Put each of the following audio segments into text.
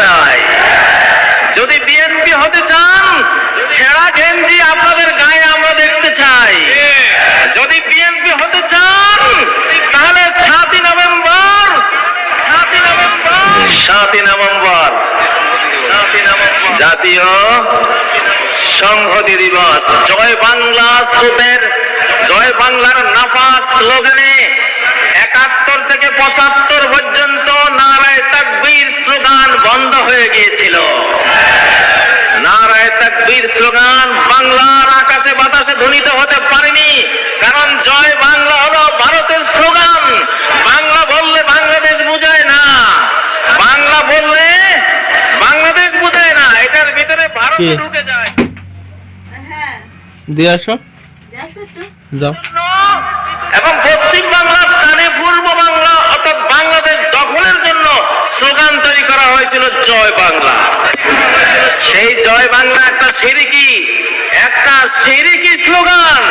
চাই। যদি বিএনপি হতে চান ছেঁড়া গেঞ্জি আপনাদের গায়ে আমরা দেখতে চাই। যদি বিএনপি হতে চান তাহলে সাতই নভেম্বর সাতই নভেম্বর সাতই নভেম্বর জাতীয় সংহতি দিবস। জয় বাংলা স্রোতের জয় বাংলার নাফাজ স্লোগানে একাত্তর থেকে পঁচাত্তর পর্যন্ত নারায় তাকবীর স্লোগান বন্ধ হয়ে গিয়েছিল। নারায় তাকবীর স্লোগান বাংলার আকাশে বাতাসে ধ্বনিত হতে পারেনি কারণ জয় বাংলা হলো ভারতের স্লোগান। বাংলা বললে বাংলাদেশ বোঝায় না বাংলা বললে বাংলাদেশ বোঝায় না এটার ভিতরে ভারত? ঢুকে যায়। হ্যাঁ। দিয়ে আসো। যাও এবং পশ্চিম বাংলার টানে পূর্ব বাংলা অর্থাৎ বাংলাদেশ দখলের জন্য স্লোগান তৈরি করা হয়েছিল জয় বাংলা। সেই জয় বাংলা একটা সিরিকি একটা সিরিকি স্লোগান।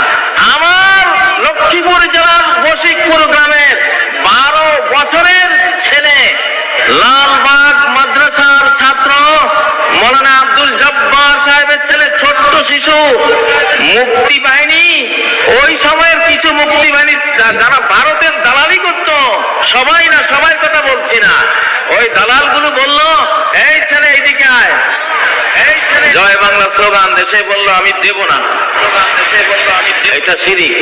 আমার লক্ষ্মীপুর জেলার বশিকপুর গ্রামের বারো বছরের ছেলে, লালবাগ মাদ্রাসার ছাত্র, মৌলানা আব্দুল জব্বার সাহেবের ছেলে, ছোট্ট শিশু, মুক্তি বাহিনী। ওই সময়ের কিছু মুক্তি বাহিনী যারা ভারতের দালালি করত, সবাই না সবাই কথা বলছি না। ওই দালাল দালালগুলো বলল এই ছেলে এইদিকে আয়। এই ছেলে জয় বাংলা স্লোগান দেশে বলল আমি দেব না। স্লোগান দেশে বলল আমি দেব- এটা শিরিক।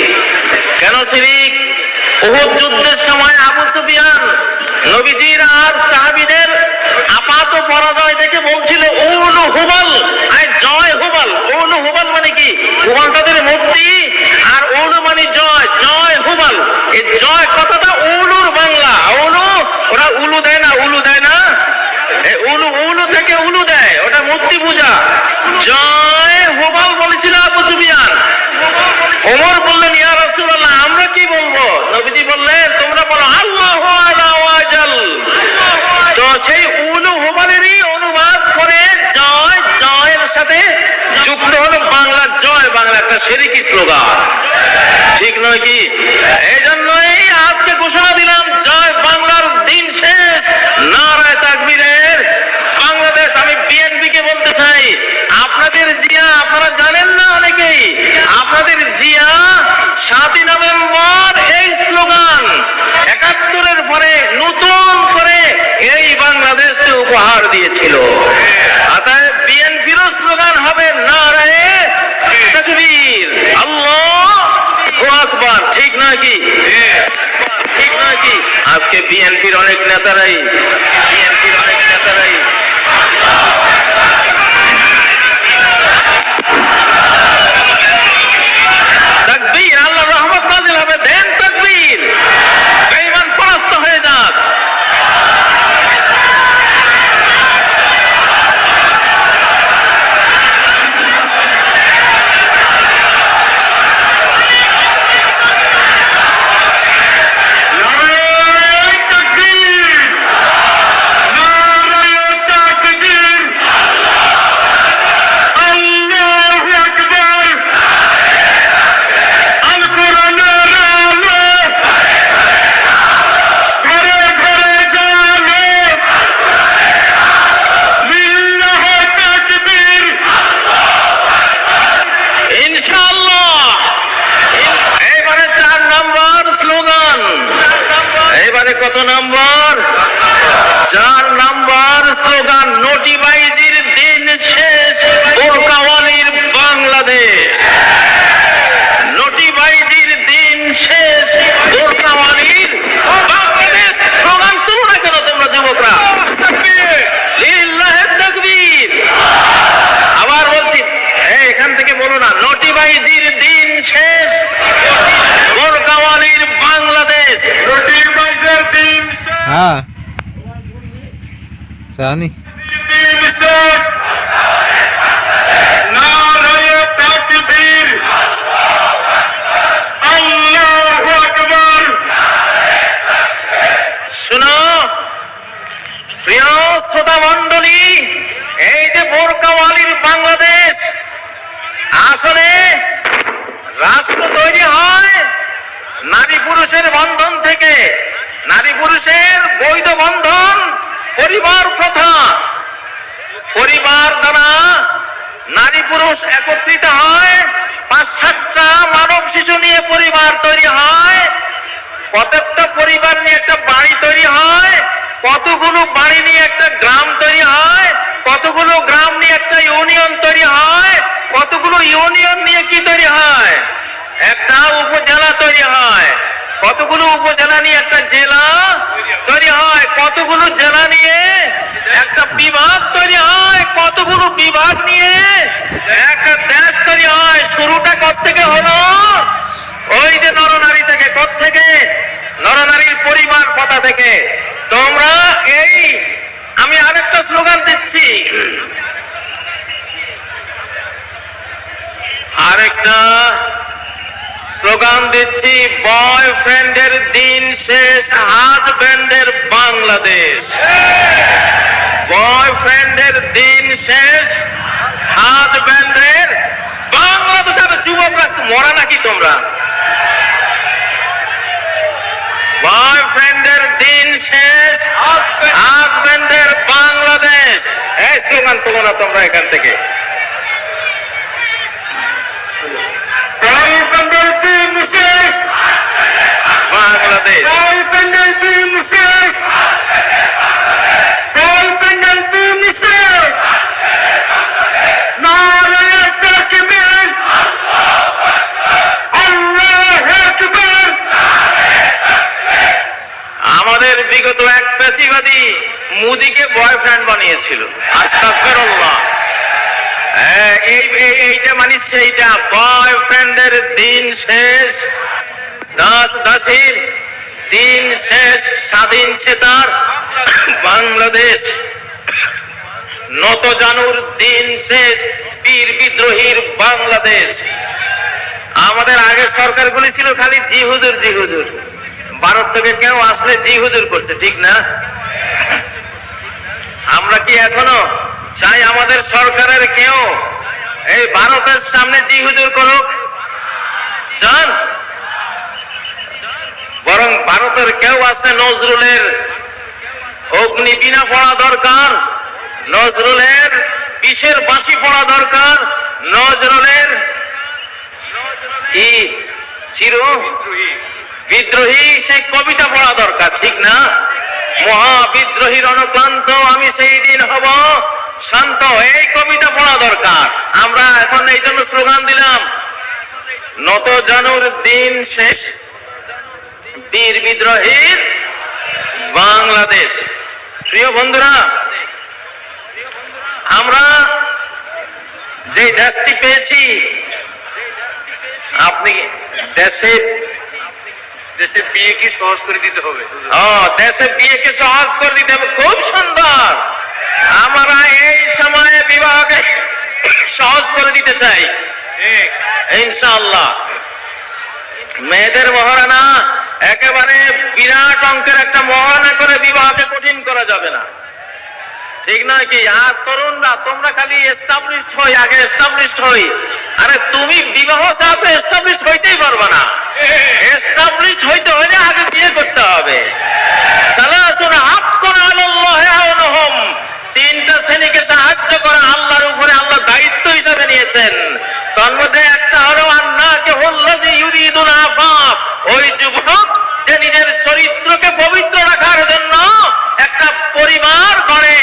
কেন শিরিক? উহুদ যুদ্ধের সময় আবু সুফিয়ান নবীজির আর সাহাবীদের আপাত পরাজয় দেখে বলছিল উলু হুবাল আই জয় হুবাল। উলু হুবাল মানে কি? হুবাল তাদের মূর্তি আর উলু মানে জয় জয় হুবাল এই জয় কথাটা উলুর বাংলা উলু ওরা উলু দেয় না উলু দেয় না এই উলু উলু উলু দেয়, ওটা মূর্তি পূজা। জয় হুবাল বলেছিল আবু সুফিয়ান। ওমর বললেন, ইয়া রাসূলুল্লাহ, আমরা কি বলব? নবীজি বললেন, তোমরা বলো, আল্লাহু আলা ওয়াজাল। তো সেই উলু হুবালেরই অনুবাদ করে জয়, জয়ের সাথে যুক্ত হলো বাংলা জয় বাংলা একটা শিরকি স্লোগান। ঠিক নয় কি? এই জন্যই আজকে ঘোষণা দিলাম জয় বাংলার দিন শেষ নারায় তাকবীরের বাংলাদেশ আমি বিএনপি কে বলতে চাই আপনাদের জিয়া আপনারা জানেন না অনেকেই আপনাদের জিয়া সাতই নভেম্বর এই স্লোগান একাত্তরের পরে নতুন করে এই বাংলাদেশকে উপহার দিয়েছিল অতএব বিএনপিরও স্লোগান হবে নারায়ে তাকবীর আল্লাহ আকবার ঠিক নয় কি ঠিক নয় কি আজকে বিএনপির অনেক নেতারাই સાની পরিবার প্রথা। পরিবার দ্বারা নারী পুরুষ একত্রিত হয়, পাঁচ সাতটা মানব শিশু নিয়ে পরিবার তৈরি হয়। প্রত্যেকটা পরিবার নিয়ে একটা বাড়ি তৈরি হয়, কতগুলো বাড়ি নিয়ে একটা গ্রাম তৈরি হয়, কতগুলো গ্রাম নিয়ে একটা ইউনিয়ন তৈরি হয়, কতগুলো ইউনিয়ন নিয়ে কি তৈরি হয়? একটা উপজেলা তৈরি হয় কতগুলো উপজেলা নিয়ে একটা জেলা তৈরি হয়? কতগুলো জেলা নিয়ে একটা বিভাগ তৈরি হয়? কতগুলো বিভাগ নিয়ে একটা দেশ তৈরি হয়? শুরুটা কত থেকে হলো? ওই যে নরনারী থেকে কত থেকে নরনারীর পরিবার কথা থেকে? তোমরা এই, আমি আরেকটা স্লোগান দিচ্ছি। আরেকটা স্লোগান দিচ্ছি, বয়ফ্রেন্ডের দিন শেষ হাজব্যান্ডের বাংলাদেশ। বয়ফ্রেন্ডের দিন শেষ হাজব্যান্ডের বাংলাদেশ। আর যুবকরা মরা নাকি তোমরা? বয়ফ্রেন্ডের দিন শেষ হাজব্যান্ডের বাংলাদেশ। এই স্লোগান না তোমরা এখান থেকে বয়ফ্রেন্ডের দিন শেষ বাংলাদেশ বয়ফ্রেন্ডের দিন শেষ বয়ফ্রেন্ডের দিন শেষ নারে তাকবীর আল্লাহু আকবার আমাদের বিগত এক পেশিবাদী মুদিকে বয়ফ্রেন্ড বানিয়েছিল। হ্যাঁ, এই এই- এইটা মানে সেইটা। বয়ফ্রেন্ডের দিন শেষ দাস দাসীর দিন শেষ স্বাধীন সে তার বাংলাদেশ। নত জানুর দিন শেষ বীর বিদ্রোহীর বাংলাদেশ। আমাদের আগের সরকারগুলি ছিল খালি জি হুজুর জি হুজুর। ভারত থেকে কেউ আসলে জি হুজুর করছে, ঠিক না? আমরা কি এখনও চাই আমাদের সরকারের কেউ এই ভারতের সামনে জি হুজুর করুক? চান বরং ভারতের কেউ আছে নজরুলের অগ্নি বিনা পড়া দরকার, নজরুলের বিষের বাঁশি পড়া দরকার, নজরুলের কি চির বিদ্রোহী সেই কবিতা পড়া দরকার, ঠিক না? মহা বিদ্রোহীর অনুক্লান্ত আমি সেই দিন হব শান্ত, এই কবিতা পড়া দরকার। আমরা এখন এই জন্য স্লোগান দিলাম, নত জানুর দিন শেষ, বীর বিদ্রোহীর বাংলাদেশ। প্রিয় বন্ধুরা, আমরা যে দেশটি পেয়েছি, আপনি দেশে দেশে বিয়েকে সহজ করে দিতে হবে ও দেশে বিয়েকে সহজ করে দিতে হবে খুব সুন্দর আমরা এই সময়ে বিবাহকে সহজ করে দিতে চাই ইনশাআল্লাহ মেয়েদের মহারানা একেবারে বিরাট অঙ্কের একটা মহারানা করে বিবাহকে কঠিন করা যাবে না ঠিক নয় কি আর তরুণরা তোমরা খালি এস্টাবলিশড হই আগে এস্টাবলিশড হই আরে তুমি বিবাহ চাপে এস্টাবলিশ হইতেই পারবে না। এস্টাবলিশ হইতে হলে আগে বিয়ে করতে হবে। আলাল্লাহি আউনহুম তিনটা শ্রেণীকে সাহায্য করা আল্লাহর উপরে আল্লাহ দায়িত্ব হিসেবে নিয়েছেন। তার মধ্যে একটা হলো, আন্নাকে হুল্লাজি ইউরিদুল আফাফ। ওই যুবক যে নিজের চরিত্রকে পবিত্র রাখার জন্য একটা পরিবার গড়ে,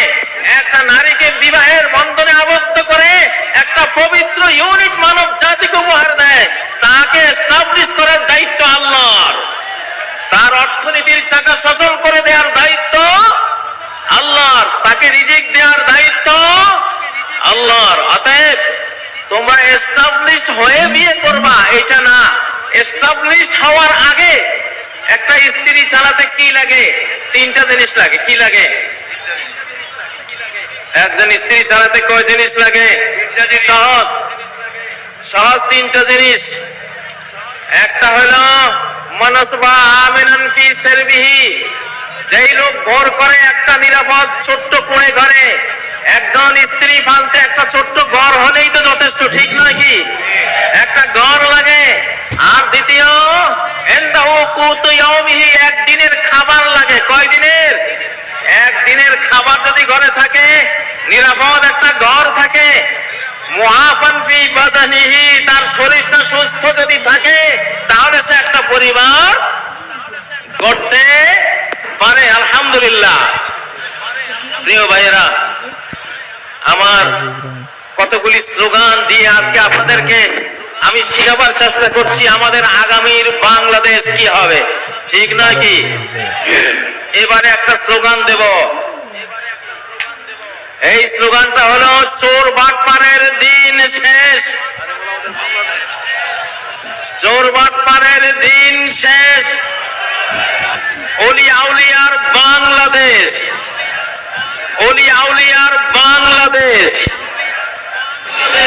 একটা নারীকে বিবাহের বন্ধনে আবদ্ধ করে একটা পবিত্র ইউনিট মানব জাতিকে উপহার দেয়, তাকে এস্টাবলিশ করার দায়িত্ব আল্লাহর। তার অর্থনীতির চাকা সচল করে দেওয়ার দায়িত্ব আল্লাহর। তাকে রিজিক দেওয়ার দায়িত্ব আল্লাহর। অতএব তোমরা এস্টাবলিশড হয়ে বিয়ে করবা এটা না। এস্টাবলিশড হওয়ার আগে একটা স্ত্রী চালাতে কি লাগে? তিনটা জিনিস লাগে। কি লাগে? একজন স্ত্রী চালাতে কয় জিনিস লাগে? সহজ। সহজ তিনটা জিনিস। একটা হলো, মনসবা আমিনান ফি সারবিহি। যেই লোক ভোর করে একটা নিরাপদ ছোট্ট কুঁড়ে ঘরে, একজন স্ত্রী ফালতে একটা ছোট্ট ঘর হলেই তো যথেষ্ট, ঠিক নয় কি? একটা ঘর লাগে। আর দ্বিতীয় একদিনের খাবার লাগে। কয় দিনের? একদিনের খাবার যদি ঘরে থাকে, নিরাপদ একটা ঘর থাকে মুআফান ফি বাদানিহি, তার শরীরটা সুস্থ যদি থাকে, তাহলে সে একটা পরিবার করতে পারে, আলহামদুলিল্লাহ। প্রিয় ভাইয়েরা, আমার কতগুলি স্লোগান দিয়ে আজকে আপনাদেরকে আমি শিখাবার চেষ্টা করছি, আমাদের আগামীর বাংলাদেশ কি হবে, ঠিক নয় কি? এবারে একটা স্লোগান দেব। এই স্লোগানটা হলো, চোর বাটপারের দিন শেষ। চোর বাটপারের দিন শেষ। অলি আউলিয়ার বাংলাদেশ। অলি আউলিয়ার বাংলাদেশ।